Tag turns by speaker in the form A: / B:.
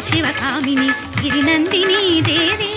A: Sivakamini గిరినందిని Devi.